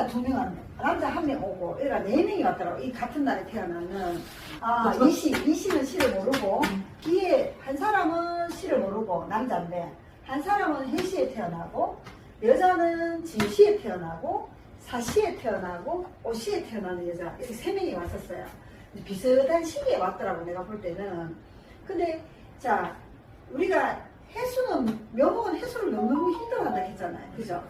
남자 두 명, 남자 한 명 오고, 얘가 네 명이 왔더라고. 이 같은 날에 태어나는, 아, 이씨, 이씨는 씨를 모르고, 뒤에 한 사람은 씨를 모르고, 남자인데, 한 사람은 해시에 태어나고, 여자는 진시에 태어나고, 사시에 태어나고, 오시에 태어나는 여자, 이렇게 세 명이 왔었어요. 비슷한 시기에 왔더라고, 내가 볼 때는. 근데, 자, 우리가 해수는, 명목은 해수를 너무너무 힘들어한다 했잖아요. 그죠?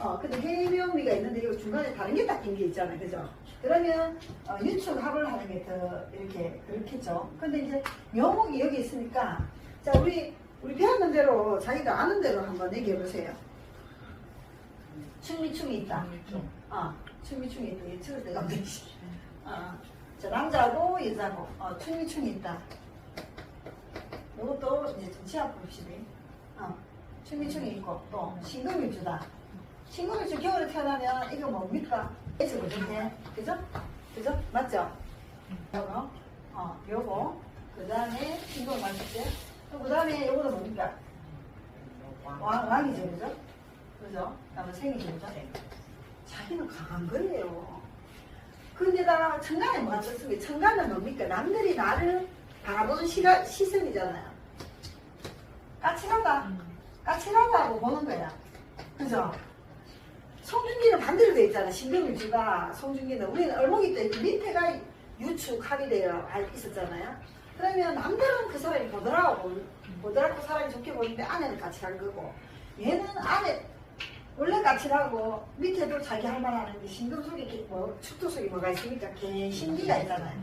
어, 근데 해명미가 있는데 이거 중간에 다른 게 딱 낀 게 있잖아요. 그죠? 그러면 어, 유축합을 하는 게 더 이렇게 그렇겠죠. 근데 이제 명목이 여기 있으니까 자 우리 우리 배웠는 대로 자기가 아는 대로 한번 얘기해 보세요. 충미충이 있다. 어, 충미충이 있다. 데가 없네. 씨. 어, 자 남자고 여자고 어, 충미충이 있다. 이것도 이제 좀 치아 봅시다. 어, 충미충이 있고 또 신금일주다. 신금일주 겨울에 태어나면 이거 뭡니까? 그죠? 그죠? 그죠? 맞죠? 요거, 어, 요거. 그 다음에 신금 맞겠지? 그 다음에 요거는 뭡니까? 왕, 왕이죠, 그죠? 그죠? 그다음에 생이죠, 그죠? 자기는 강한 거예요. 근데다가 청간에 뭐가 떴습니까? 청간은 뭡니까? 남들이 나를 바라보는 시가, 시선이잖아요. 까칠하다. 까칠하다고 보는 거야. 그죠? 송중기는 반대로 돼 있잖아. 신경일주가 송중기는 우리는 얼목이 때 밑에가 유축합이 되어 있었잖아요. 그러면 남들은 그 사람이 보더라고 보더라고 사람이 좋게 보이는데 안에는 까칠한 거고 얘는 안에 원래 까칠하고 밑에도 자기 할 말 하는 게 신경 속에 뭐 축도 속에 뭐가 있으니까 개신기가 있잖아요.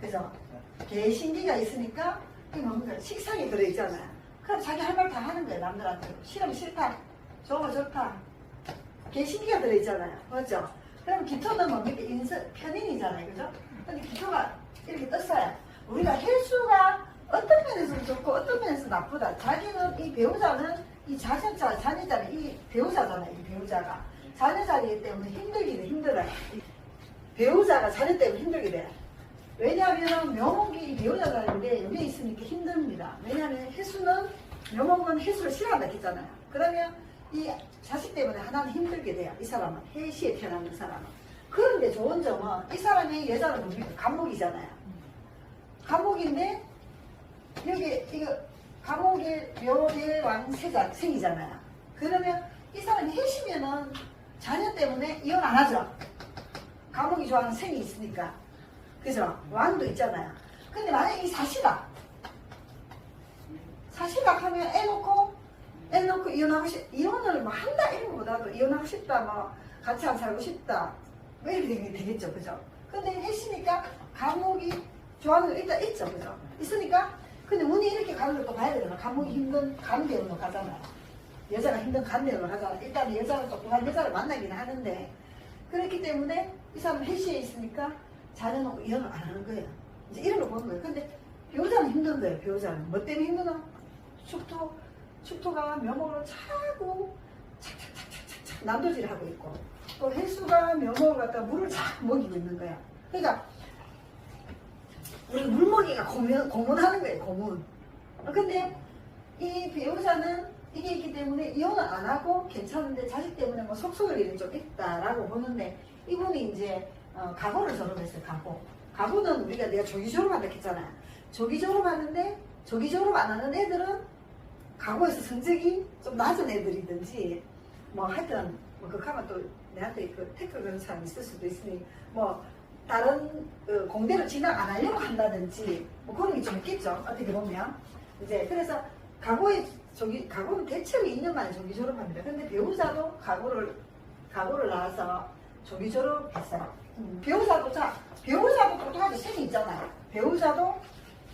그죠? 개신기가 있으니까 이 뭡니까 식상이 들어있잖아요. 그럼 자기 할 말 다 하는 거예요 남들한테 싫으면 싫다 좋으면 좋다 개신기가 들어있잖아요. 맞죠? 그럼 기토는 뭡니까? 인서, 편인이잖아요. 그죠? 근데 기토가 이렇게 떴어요. 우리가 헬수가 어떤 면에서 좋고 어떤 면에서 나쁘다. 자기는 이 배우자는 이 자신자, 자녀자는 이 배우자잖아요. 이 배우자가. 자녀자이기 때문에 힘들긴 해, 힘들어요. 배우자가 자녀 때문에 힘들게 돼요. 왜냐하면 명목이 이 배우자자인데 여기 있으니까 힘듭니다. 왜냐하면 해수는 명목은 해수를 싫어한다 했잖아요. 그러면 이 자식 때문에 하나는 힘들게 돼요. 이 사람은 해시에 태어나는 사람은. 그런데 좋은 점은 이 사람이 여자는 뭡니까? 감목이잖아요. 감목인데 여기 이거 감옥의 묘의 왕세자 생이잖아요. 그러면 이 사람이 해시면은 자녀 때문에 이혼 안 하죠. 감옥이 좋아하는 생이 있으니까. 그죠? 왕도 있잖아요. 근데 만약에 이 사시다. 사시다 하면 애 놓고, 애 놓고 이혼하고 싶, 이혼을 뭐 한다 이런 것보다도 이혼하고 싶다, 뭐 같이 안 살고 싶다. 뭐 이렇게 되겠죠. 그죠? 근데 해시니까 감옥이 좋아하는 거 일단 있죠. 그죠? 있으니까 근데 운이 이렇게 가는 것도 봐야 되잖아. 감옥이 힘든 간대으로 가잖아. 여자가 힘든 간대으로 가잖아. 일단 여자가 똑똑한 여자를 만나기는 하는데 그렇기 때문에 이 사람은 해시에 있으니까 자녀놓고 이혼을 안 하는 거예요. 이제 이런 걸 보는 거예요. 근데 배우자는 힘든 거예요. 배우자는. 뭐 때문에 힘드나? 축토, 축토가 묘목으로 차고 착착착착착 난도질을 하고 있고 또 해수가 묘목을 갖다 물을 착 먹이고 있는 거야. 그러니까 우리 물먹이가 고문, 고문하는 거예요, 고문. 어, 근데 이 배우자는 이게 있기 때문에 이혼을 안 하고 괜찮은데 자식 때문에 뭐 속속을 일이 좀 있다라고 보는데 이분이 이제 어, 가고를 졸업했어요, 가고. 가고는 우리가 내가 조기 졸업한다 했잖아요. 조기 졸업하는데 조기 졸업 안 하는 애들은 가고에서 성적이 좀 낮은 애들이든지 뭐 하여튼 뭐 그하면 또 내한테 그 태클 그런 사람이 있을 수도 있으니 뭐 다른 그 공대로 진학 안 하려고 한다든지 뭐 그런 게 좀 있겠죠. 어떻게 보면. 이제 그래서 가고에 저기 가고는 대체로 2년 만에 조기 졸업합니다. 근데 배우자도 가고를 가고를 나와서 조기 졸업했어요. 음, 배우자도 자 배우자도 똑똑하게 생이 있잖아요. 배우자도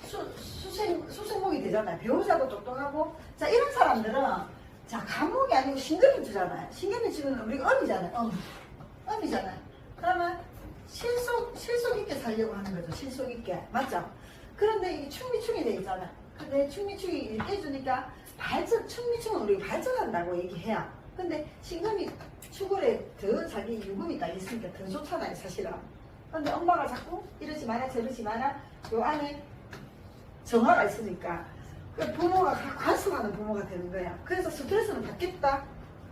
수, 수생, 수생목이 되잖아요 배우자도 똑똑하고 자 이런 사람들은 자 감목이 아니고 신경일주잖아요 신경일주는 우리가 엄이잖아요 엄 엄이잖아요 그러면 실속, 실속 있게 살려고 하는 거죠. 실속 있게. 맞죠? 그런데 이 충미충이 돼 있잖아요. 근데 충미충이 해주니까 발전, 충미충은 우리가 발전한다고 얘기해요. 근데 신금이 추골에 더 자기 유금이 딱 있으니까 더 좋잖아요, 사실은. 근데 엄마가 자꾸 이러지 마라, 저러지 마라, 요 안에 정화가 있으니까 그 부모가 가- 간섭하는 부모가 되는 거야. 그래서 스트레스는 받겠다.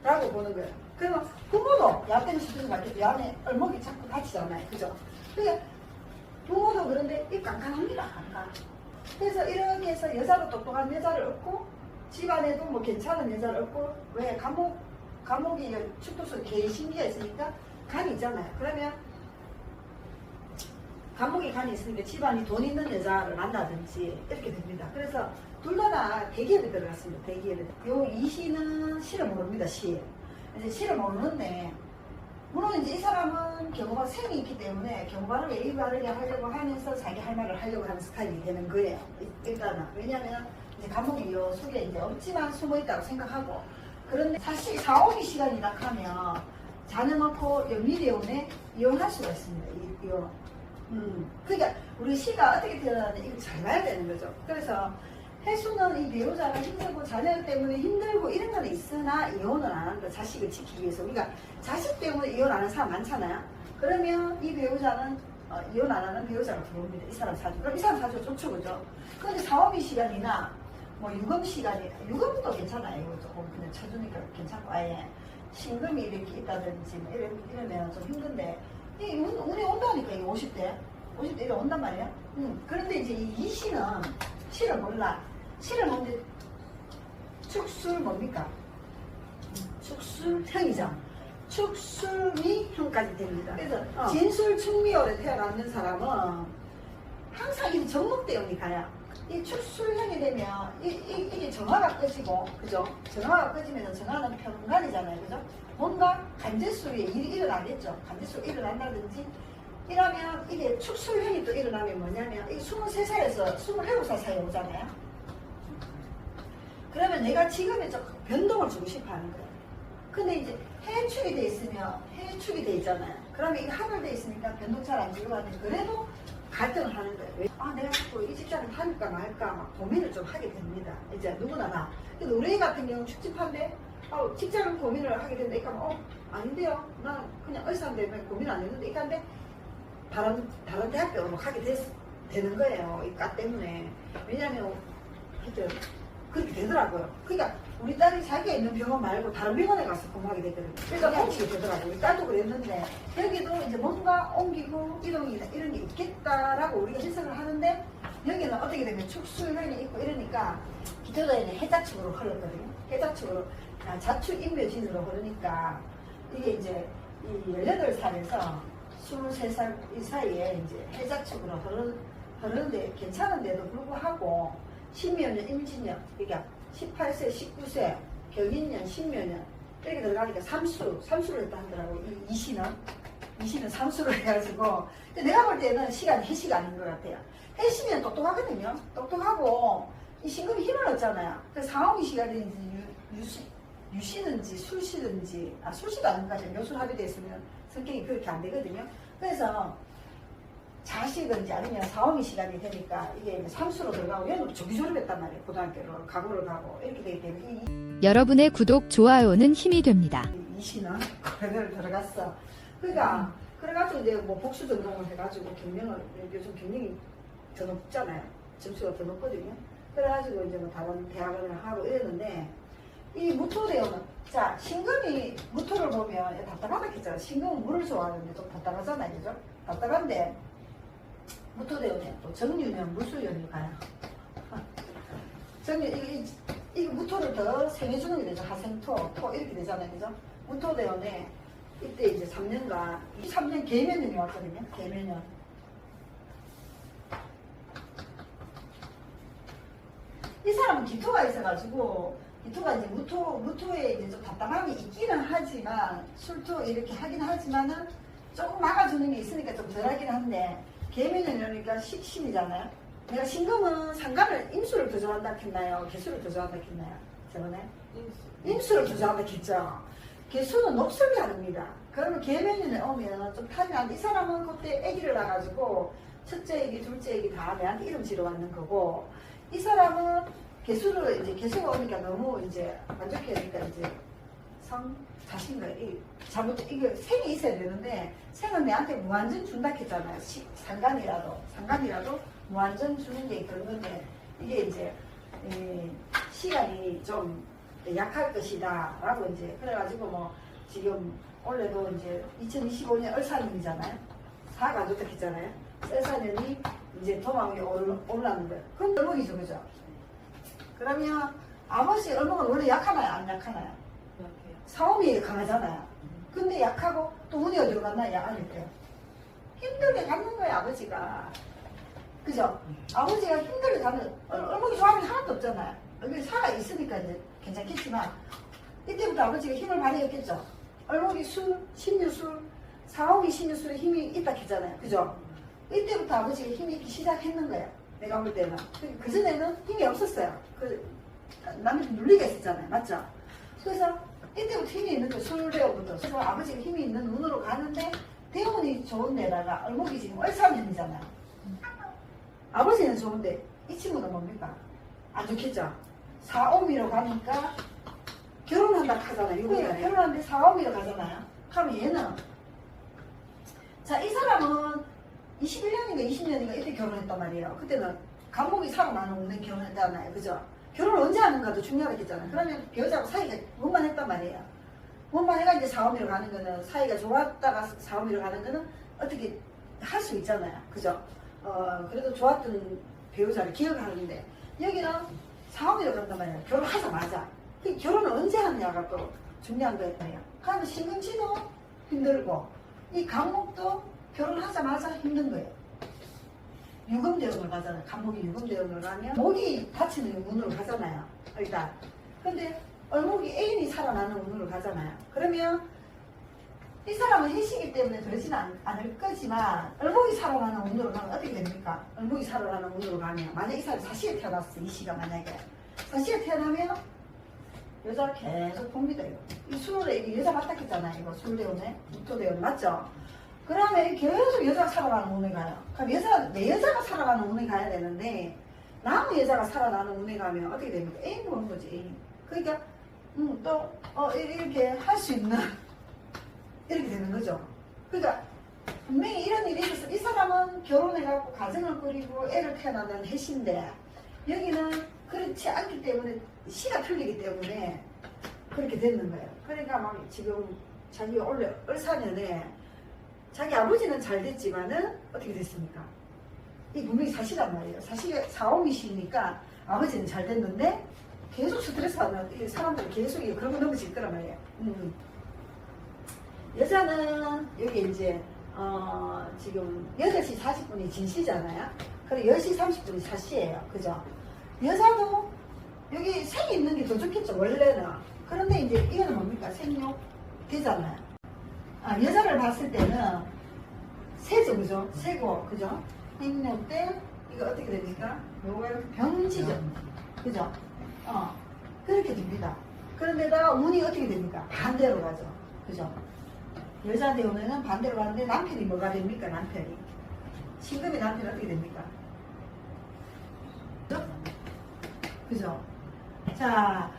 라고 보는 거예요. 그러면 부모도 야 때문에 것 같아도 야 안에 얼목이 자꾸 다치잖아요. 그죠? 그러니까 부모도 그런데 이 깐깐합니다. 깐깐. 그래서 이렇게 해서 여자로 똑똑한 여자를 얻고 집안에도 뭐 괜찮은 여자를 얻고 왜 감옥 감옥이 축도수 개신기가 있으니까 간이 있잖아요. 그러면 감옥에 간이 있으니까 집안이 돈 있는 여자를 만나든지 이렇게 됩니다. 그래서 둘다 대기업에 들어갔습니다. 대기업에. 요 이 시는 시를 모릅니다. 시. 이제 시를 모르는데 물론 이제 이 사람은 경호가 생이 있기 때문에 경호관을 예의 바르게 하려고 하면서 자기 할 말을 하려고 하는 스타일이 되는 거예요. 일단은 왜냐하면 이제 감옥이 요 속에 이제 없지만 숨어 있다고 생각하고 그런데 사실 4, 5기 시간이 딱 하면 자녀 놓고 연미대원에 이혼할 수가 있습니다. 이, 이혼. 음, 그러니까 우리 시가 어떻게 태어나는지 이걸 잘 봐야 되는 거죠. 그래서 혜수는 이 배우자가 힘들고 자녀 때문에 힘들고 이런 건 있으나 이혼을 안 한다. 자식을 지키기 위해서. 우리가 자식 때문에 이혼 안 하는 사람 많잖아요. 그러면 이 배우자는 어, 이혼 안 하는 배우자가 들어옵니다. 이 사람 사주. 그럼 이 사람 사주 좋죠, 그죠? 그런데 사업이 시간이나 뭐 유금 시간이, 유금도 괜찮아요. 이거 조금 그냥 쳐주니까 괜찮고, 아예 신금이 이렇게 있다든지 뭐 이러, 이러면 좀 힘든데, 이 운, 운이 온다니까, 이 50대. 50대 이래 온단 말이야. 음, 그런데 이제 이, 이 시는 시를 몰라. 시를 모르는데 축술 뭡니까? 축술형이죠. 축술미 형까지 됩니다. 그래서 어. 진술 충미월에 태어나는 사람은 항상 이 정목대운이 가요. 이 축술형이 되면 이, 이, 이게 정화가 꺼지고 그죠? 정화가 꺼지면 정화는 평간이잖아요. 그죠? 뭔가 간제수에 일이 일어나겠죠. 간제수가 일어난다든지 이러면 이게 축술형이 또 일어나면 뭐냐면 이 23살에서 27살 사이에 오잖아요. 그러면 내가 지금의 좀 변동을 주고 싶어 하는 거예요. 근데 이제 해축이 돼 있으면 해축이 돼 있잖아요. 그러면 이게 하늘 돼 있으니까 변동 잘 안 주고 하는데 그래도 갈등을 하는 거예요. 왜? 아, 내가 자꾸 이 직장을 할까 말까 막 고민을 좀 하게 됩니다. 이제 누구나 다. 근데 우리 같은 경우는 축집한데 어, 직장 고민을 하게 되는데 그러니까 어, 아닌데요. 난 그냥 의사인데 왜 고민 안 했는데 그러니까 다른, 다른 대학교로 막 하게 됐, 되는 거예요. 이과 때문에. 왜냐면 하여튼 그렇게 되더라고요. 그러니까 우리 딸이 자기가 있는 병원 말고 다른 병원에 가서 근무하게 되거든요. 그러니까 옮기게 되더라고요. 우리 딸도 그랬는데 여기도 이제 뭔가 옮기고 이동이나 이런 게 있겠다라고 우리가 해석을 하는데 여기는 어떻게 되면 축수현이 있고 이러니까 기초도에는 해자축으로 흘렀거든요. 해자축으로 아, 자축 인묘진으로 흐르니까 이게 이제 이 18살에서 23살 이 사이에 이제 해자축으로 흐르, 흐르는데 괜찮은데도 불구하고 신묘년, 임진년, 그러니까 18세, 19세, 경인년, 신묘년. 이렇게 들어가니까 삼수, 삼수를 했다 하더라고 이, 이 시는 이 시는 삼수를 해가지고. 내가 볼 때는 시간이 해시가 아닌 것 같아요. 해시면 똑똑하거든요. 똑똑하고 이 신금이 힘을 얻잖아요. 그래서 상황이 시간인지 유, 유시, 유시는지 술시든지 아 술시도 아닌 것 같아요. 묘술 합의돼 있으면 성격이 그렇게 안 되거든요. 그래서 자식은지 아니면 사오미 시간이 되니까 이게 삼수로 들어가고 얘는 조기 졸업했단 말이에요. 고등학교를 가고를 가고 이렇게 되기 때문에 이, 여러분의 구독, 좋아요는 힘이 됩니다. 이 시는 고려를 들어갔어. 그러니까 그래가지고 이제 뭐 복수 전공을 해가지고 경영을 요즘 경영이 더 높잖아요. 점수가 더 높거든요. 그래가지고 이제 뭐 다른 대학을 하고 이랬는데 이 무토대원은 자 신금이 무토를 보면 답답하다 했잖아. 신금은 물을 좋아하는데 좀 답답하잖아요 그죠? 답답한데 무토대원에 또 정유년 무수연이 가요. 정유 이게 이 무토를 더 생해주는 게 되죠 하생토 토 이렇게 되잖아요. 그죠? 무토대원에 이때 이제 3년간 3년 개면년이 왔거든요. 개면년 이 사람은 기토가 있어가지고 기토가 이제 무토 무토에 이제 좀 답답함이 있기는 하지만 술토 이렇게 하긴 하지만은 조금 막아주는 게 있으니까 좀 덜하긴 한데 개면은 이러니까 식신이잖아요. 내가 신금은 상관을 임수를 더 좋아한다 했나요? 개수를 더 좋아한다 했나요? 저번에 임수를 더 좋아한다 했죠. 개수는 녹슬게 합니다. 그러면 개면연에 오면 좀 타면 이 사람은 그때 아기를 낳아가지고 첫째 아기, 둘째 아기 다 내한테 이름 지러 왔는 거고 이 사람은 개수를 이제 개수가 오니까 너무 이제 만족해니까 이제 성 자신과 이 잘못 이게 생이 있어야 되는데 생은 내한테 무한정 준다 했잖아요. 시, 상관이라도 상관이라도 무한정 주는 게 그런 건데 이게 이제 이 시간이 좀 약할 것이다 라고 이제 그래가지고 뭐 지금 올해도 이제 2025년 을사년이잖아요. 사가 안 좋다 했잖아요. 을사년이 이제 도망이 올- 올랐는데 그건 얼목이죠 그죠? 그러면 아버지 얼목은 원래 약하나요? 안 약하나요 사오미 강하잖아요 근데 약하고 또 운이 어디로 갔나? 약하니까 힘들게 갖는 거예요 아버지가. 그죠? 아버지가 힘들게 가는 얼- 얼목이 좋아하는 게 하나도 없잖아요 여기 사가 있으니까 이제 괜찮겠지만 이때부터 아버지가 힘을 발휘했겠죠. 얼목이 술, 신유술, 사오미 신유술에 힘이 있다 했잖아요. 그죠? 이때부터 아버지가 힘이 있기 시작했는 거예요 내가 볼 때는. 그 전에는 힘이 없었어요. 그 남한테 눌리게 했었잖아요. 맞죠? 그래서 이때부터 힘이 있는 거 술대원부터 그래서 아버지가 힘이 있는 눈으로 가는데 대원이 좋은 데다가 얼목이 지금 얼사년이잖아요 아버지는 좋은데 이 친구는 뭡니까? 안 좋겠죠? 사오미로 가니까 결혼한다 하잖아요. 유부가 결혼하는데 사오미로 가잖아요. 그럼 얘는 자 이 사람은 21년인가 20년인가 이때 결혼했단 말이에요. 그때는 감목이 살아나는 운에 결혼했잖아요. 그죠? 결혼을 언제 하는가도 중요하겠잖아요. 그러면 그 여자하고 사이가 원만했단 말이에요. 원만해가 이제 사오미로 가는 거는 사이가 좋았다가 사오미로 가는 거는 어떻게 할 수 있잖아요. 그죠? 어, 그래도 좋았던 배우자를 기억하는데 여기는 사오미로 간단 말이에요. 결혼하자마자. 그 결혼을 언제 하느냐가 또 중요한 거예요. 그러면 신금치도 힘들고 이 강목도 결혼하자마자 힘든 거예요. 유금대원을 가잖아요. 감목이 유금대원을 가면 목이 다치는 운으로 가잖아요. 일단. 근데 얼목이 애인이 살아나는 운으로 가잖아요. 그러면 이 사람은 해시기 때문에 그러진 않, 않을 거지만 얼목이 살아나는 운으로 가면 어떻게 됩니까? 얼목이 살아나는 운으로 가면 만약 이 사람이 사시에 태어났어. 이 시가 만약에 사시에 태어나면 여자 계속 봅니다 이거. 이 술에 이게 여자 맞다 했잖아요 이거 술대원에 육토대원 맞죠? 그러면 계속 여자가 살아가는 운에 가요. 그럼 여자 내 여자가 살아가는 운에 가야 되는데 남의 여자가 살아나는 운에 가면 어떻게 됩니까? 애인 보는 거지. 그러니까 음, 또 어, 이- 이렇게 할 수 있는 이렇게 되는 거죠. 그러니까 분명히 이런 일이 있어서 이 사람은 결혼해갖고 가정을 꾸리고 애를 태어난다는 해신데 여기는 그렇지 않기 때문에 시가 틀리기 때문에 그렇게 됐는 거예요. 그러니까 막 지금 자기 원래 을사년에 자기 아버지는 잘 됐지만은 어떻게 됐습니까? 이 분명히 사실란 말이에요. 사실 사오미시니까 아버지는 잘 됐는데 계속 스트레스 받는 이 사람들이 계속 거 넘어질 거란 말이에요. 음. 여자는 여기 이제 어, 지금 8시 40분이 진시잖아요. 그리고 10시 30분이 사시예요. 그죠? 여자도 여기 색이 있는 게 더 좋겠죠, 원래는. 그런데 이제 이거는 뭡니까? 생육 되잖아요. 아, 여자를 봤을 때는 새죠, 그죠? 새고, 그죠? 생육 때 이거 어떻게 됩니까? 요거 이렇게 병지죠. 그죠? 어, 그렇게 됩니다. 그런데다가 운이 어떻게 됩니까? 반대로 가죠. 그죠? 여자 대운에는 반대로 가는데 남편이 뭐가 됩니까? 남편이. 신금의 남편이 어떻게 됩니까? 그죠? 그죠? 자,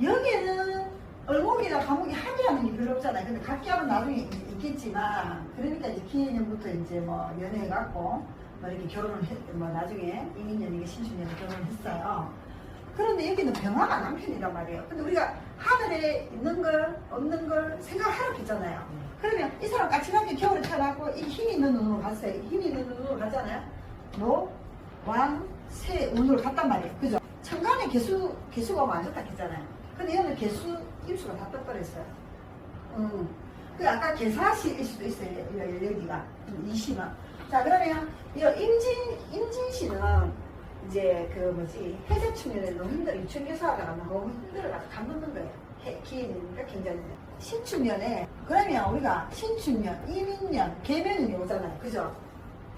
여기는 얼목이나 감목이 합이라는 게 별로 없잖아요. 근데 각기합은 나중에 있- 있겠지만, 그러니까 이제 기해년부터 이제 뭐 연애해갖고, 뭐 이렇게 결혼을 했, 뭐 나중에 이민년이가 신춘년에 결혼을 했어요. 그런데 여기는 병화가 남편이란 말이에요. 근데 우리가 하늘에 있는 걸, 없는 걸 생각하라고 했잖아요. 그러면 이 사람 까칠하게 겨울에 태어났고, 이 힘이 있는 눈으로 갔어요. 힘이 있는 눈으로 가잖아요. 뭐, 왕, 새, 운으로 갔단 말이에요. 그죠? 천간에 개수, 개수가 좋다 했잖아요. 근데 얘는 개수 입수가 다 떠버렸어요. 음. 그 아까 개사시일 수도 있어요. 여- 여기가. 음, 이시만. 자, 그러면 이 임진, 임진시는 이제 그 뭐지, 해제충년에 너무 힘들어. 유충교사하다가 너무 힘들어가지고 감붙는 거예요. 해, 기인이니까 굉장히. 신축년에, 그러면 우리가 신축년, 이민년, 개면이 오잖아요. 그죠?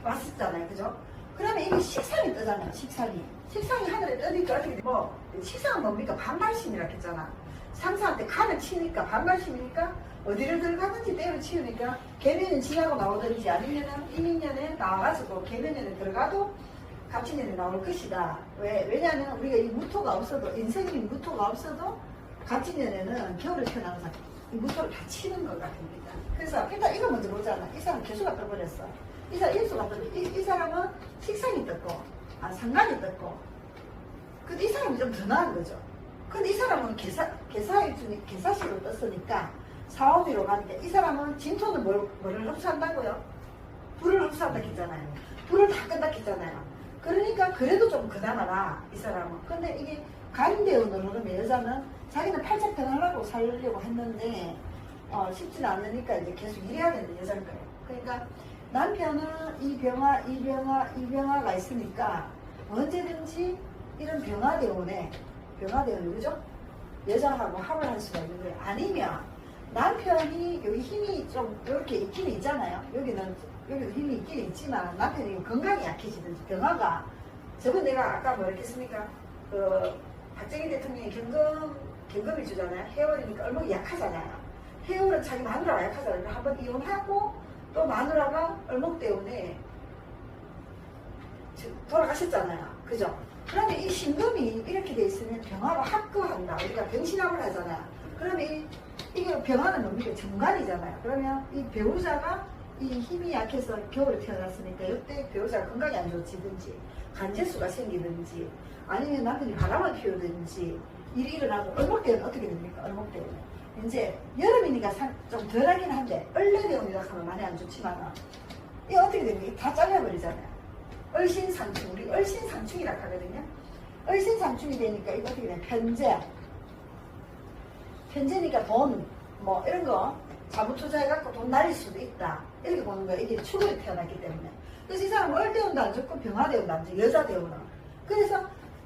왔었잖아요. 그죠? 그러면 이게 식상이 뜨잖아요. 식상이. 식상이 하늘에 뜨니까 어떻게 돼? 뭐 식상은 뭡니까? 반발심이라 했잖아. 상사한테 칼을 치니까 반발심이니까 어디를 들어가든지 때를 치우니까 개면은 지나고 나오든지 아니면은 이민년에 나와가지고 개면년에 들어가도 갑진년에 나올 것이다. 왜? 왜냐하면 우리가 이 무토가 없어도 인생이 무토가 없어도 갑진년에는 겨울에 태어나는 사람 이 무토를 다 치는 것 같습니다. 그래서 일단 이거 먼저 보잖아. 이 사람 개수가 떠버렸어. 이 사람 일수가 떠 이, 이 사람은 식상이 떴고 아 상관이 떴고 근데 이 사람이 좀 더 나은 거죠. 근데 이 사람은 개사, 개사일 중에 개사식으로 떴으니까 사오미로 가는데 이 사람은 진토는 뭘, 뭐를 흡수한다고요? 불을 흡수한다 했잖아요. 불을 다 끈다 했잖아요. 그러니까 그래도 좀 그나마나 이 사람은. 근데 이게 가인대운으로 그러면 여자는 자기는 팔짝 변하려고 살려고 했는데 어, 쉽진 않으니까 이제 계속 일해야 되는 여자인 거예요. 그러니까 남편은 이 병화, 이 병화, 이 병화가 있으니까 언제든지 이런 병화대운에 병화대운 그죠? 여자하고 합을 할 수가 있는 거예요. 아니면 남편이 여기 힘이 좀 이렇게 있긴 있잖아요. 여기는 여기도 힘이 있긴 있지만 남편이 건강이 약해지든지 병화가 저번 내가 아까 뭐라 했습니까? 그 박정희 대통령이 경금 경금을 주잖아요. 해월이니까 얼마나 약하잖아요. 해월은 자기 마누라가 약하잖아요. 그래서 한번 이혼하고 또 마누라가 얼목 때문에 돌아가셨잖아요. 그죠? 그러면 이 신금이 이렇게 돼 있으면 병화로 합거한다. 우리가 병신합을 하잖아요. 그러면 이, 이게 병화는 뭡니까? 정관이잖아요. 그러면 이 배우자가 이 힘이 약해서 겨울에 태어났으니까 이때 배우자가 건강이 안 좋지든지 간제수가 생기든지 아니면 남편이 바람을 피우든지 일이 일어나고 얼목대는 어떻게 됩니까? 얼목대는 이제 여름이니까 상- 좀 덜하긴 한데 얼레대운이라 하면 많이 안 좋지만 이게 어떻게 됩니까? 다 잘려버리잖아요. 얼신상충, 우리 얼신상충이라 하거든요. 얼신상충이 되니까 이거 어떻게 돼? 편제. 편제니까 돈, 뭐 이런 거 자부 투자해갖고 돈 날릴 수도 있다. 이렇게 보는 거야. 이게 축으로 태어났기 때문에. 그래서 이 사람은 얼대운도 안 좋고 병화대운도 안 좋고 여자 대운은. 그래서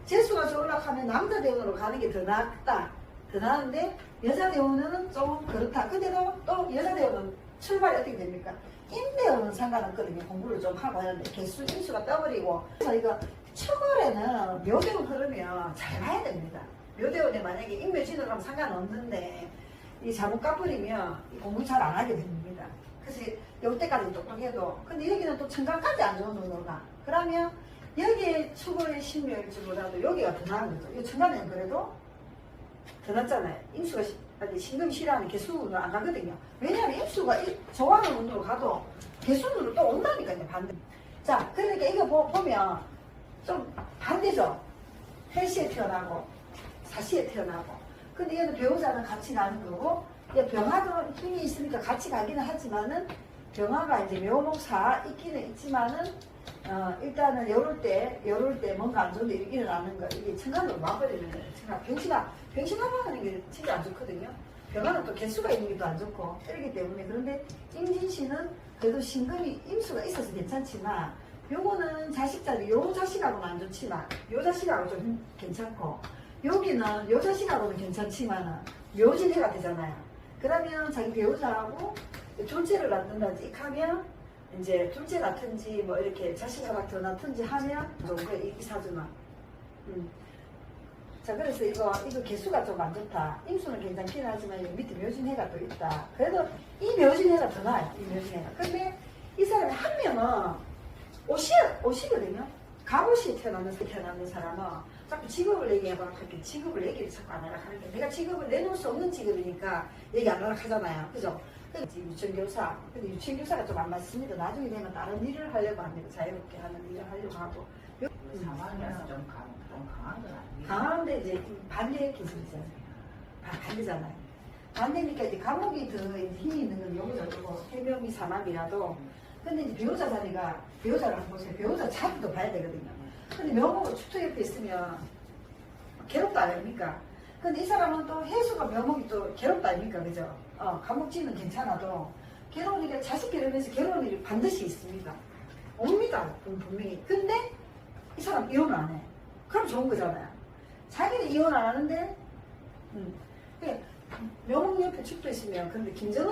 재수가 좋으려고 하면 남자 대운으로 가는 게 더 낫다. 더 나은데 여자 대운은 좀 그렇다. 근데도 또 여자 대운은 출발이 어떻게 됩니까? 임대운은 상관없거든요. 공부를 좀 하고 하는데 개수 인수가 떠버리고 그래서 이거 초월에는 묘대운 흐르면 잘 봐야 됩니다. 묘대운에 만약에 임묘진으로 가면 상관없는데 이 잘못 까버리면 이 공부 잘 안 하게 됩니다. 그래서 요때까지 똑똑해도 근데 여기는 또 천간까지 안 좋은 눈으로 가. 그러면 여기에 축월의 신묘일지보다도 여기가 더 나은 거죠. 이 천간에는 그래도 더 낫잖아요. 임수가 신금이 싫어하는 개수는 안 가거든요. 왜냐하면 임수가 이- 좋아하는 운으로 가도 개수으로 또 온다니까요, 반대. 자, 그러니까 이거 보, 보면 좀 반대죠. 헬시에 태어나고, 사시에 태어나고. 근데 얘는 배우자는 같이 가는 거고, 얘 병화도 힘이 있으니까 같이 가기는 하지만은, 병화가 이제 묘목사 있기는 있지만은, 어, 일단은 요럴 때, 요럴 때 뭔가 안 좋은 일이 일어나는 거, 이게 천간으로 와버리는 거예요. 천간. 병신아, 병신하고 하는 게 진짜 안 좋거든요. 병화는 또 개수가 있는 게 또 안 좋고, 이러기 때문에. 그런데 임진 씨는 그래도 신금이 임수가 있어서 괜찮지만, 요거는 자식자리, 요 자식하고는 안 좋지만, 요 자식하고 좀 괜찮고, 여기는 요 자식하고는 괜찮지만은, 묘진해가 되잖아요. 그러면 자기 배우자하고 둘째를 낳는다든지 이렇게 하면, 이제 둘째 낳든지 뭐 이렇게 자식 하나 더 낳든지 하면 좋은 거예요, 이 사주는. 음. 자, 그래서 이거, 이거 개수가 좀 안 좋다. 임수는 괜찮긴 하지만 여기 밑에 묘진해가 또 있다. 그래도 이 묘진해가 더 나아요, 이 묘진해가. 근데 이 사람이 한 명은 옷이, 옷이거든요. 갑옷이 태어나는, 태어나는 사람은 자꾸 직업을 얘기해봐. 그렇게 직업을 얘기를 자꾸 안 하라 하는 게 내가 직업을 내놓을 수 없는 직업이니까 얘기 안 하라 하잖아요. 그죠? 유치원교사. 근데 유치원교사가 좀 안 맞습니다. 나중에 되면 다른 일을 하려고 합니다. 자유롭게 하는 일을 하려고 하고. 상황이라서 좀, 강, 좀 강한데 이제 반대 기술이잖아요. 반- 반대잖아요. 반대니까 이제 감옥이 더 힘이 있는 건 요거죠. 요거 해명이 사망이라도. 근데 이제 배우자 자리가 배우자를 한번 보세요. 배우자 자리도 봐야 되거든요. 근데 명목은 축토 옆에 있으면 괴롭다 아닙니까? 근데 이 사람은 또 해수가 명목이 또 괴롭다 아닙니까? 그죠? 어, 감옥지는 괜찮아도 괴로우니까 자식 괴로우면서 괴로운 일이 반드시 있습니다. 옵니다. 분- 분명히. 근데 이 사람 이혼 안 해. 그럼 좋은 거잖아요. 자기는 이혼 안 하는데, 음. 그러니까 명목 옆에 축도 있으면, 근데 김정은